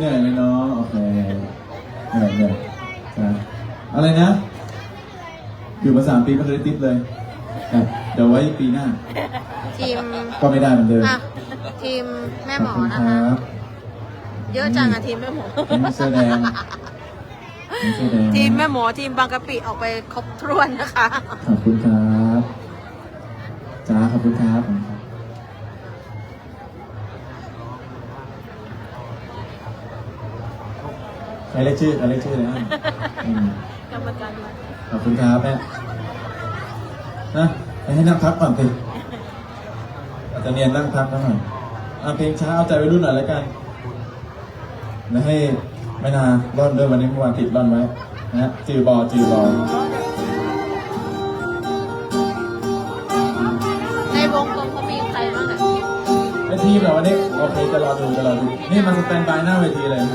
เหนื่อยเลยเนาะโอเคเหนื่อยเหนื่อยจ้ะอะไรนะ อยู่มาสามปีไม่เคยได้ติปเลยครับเดี๋ยวไว้ปีหน้า ทีมก็ไม่ได้เหมือนเดิมอะทีมแม่หมอขอบคุณนะคคะ รับเยอะจังอะทีมแม่หมอทีมเสื้อแดงทีมเสื้อแดงทีมแม่หมอทีมบางกะปิออกไปครบถ้วนนะคะ ขอบคุณครับจ้าขอบคุณครับขอบคุณครับ ใครเรียกชื่อใครเรียกชื่อเลยนะอืมกรรมการมาขอบคุณครับแม่นะไปให้นั่งพักก่อนสิอาจจะเนียนนั่งพักกันหน่อยเอาเพลงช้าเอาใจไปรุ่นหน่อยแล้วกันแล้วให้ไม่นาร่อนเดิมวันนี้เมื่อวานติดร่อนไว้นะฮะจือบอจือบอในวงกลมเขามีใครบ้างอะไอทีมเหรอวันนี้โอเคจะรอดูจะรอดูนี่มาสแตนบายหน้าเวทีเลยนะฮ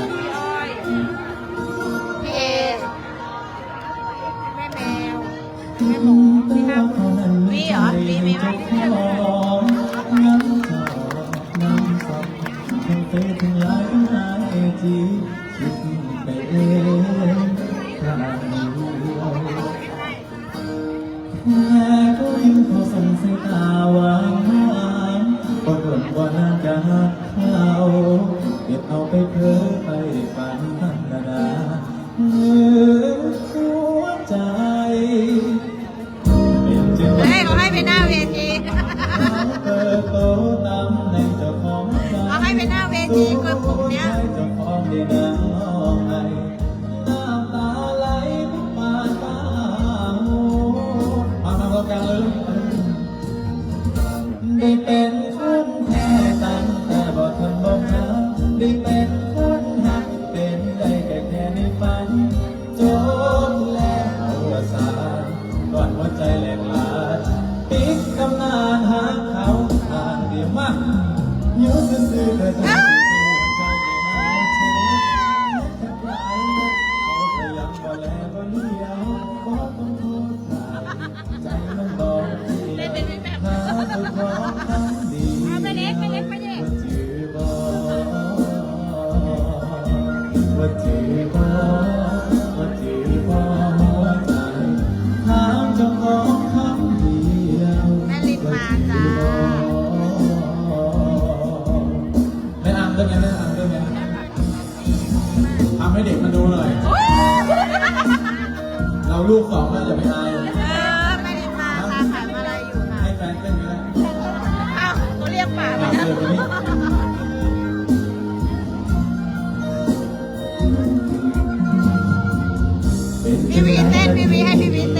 ก็ยังพอส่งสายตาหวานหวานปรากฏว่านาจะหักเขาเก็บเอาไปเพ้อไปฝันพันนา ได้เป็นคนแท้ตั้งแต่บ่ทนบอกหาได้เป็นคนหักเป็นได้แค่แค่ในฝันจบแล้วอวสานก่อนหัวใจแหลกลายปิดตำนานหาเขาทางเดียวมาอยู่ซื่อๆแต่ต้องซื่อๆใจไม่หายเธอแทบหลายเม็ดเขาก็ยังบ่แลบ่เลี้ยวบ่ต้องโทษใครใจมันบอกเดียวหาเจ้า ไม่อ่านได้ไหมไม่อ่านได้ไหมทำให้เด็กมันดูหน่อย เราลูกสองแล้วอย่าไปอายเออแม่ลินมาค่ะขายมาลัยอยู่ค่ะให้แฟนเต้นก็ได้อ้าวเขาเรียกป่าอะมาเออคนนี้พี่วีเต้นพี่วีให้พี่วีเต้น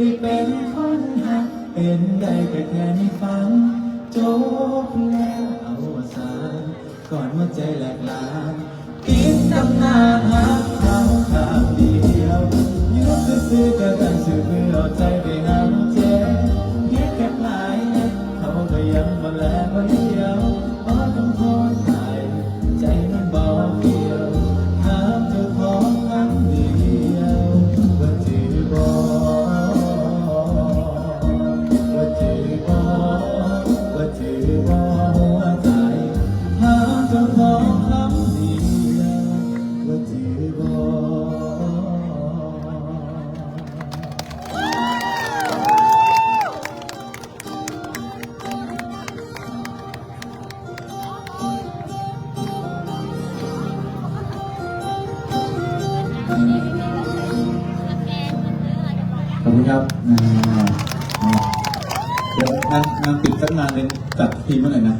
ได้เป็นคนหักเป็นได้แค่แค่ในฝันจบแล้วเอาสารก่อนว่าใจแหลกลา ขอบคุณครับเดี๋ยวนั่งนั่งปิดสักนานเลยจัดทีมเมื่อไหร่นะ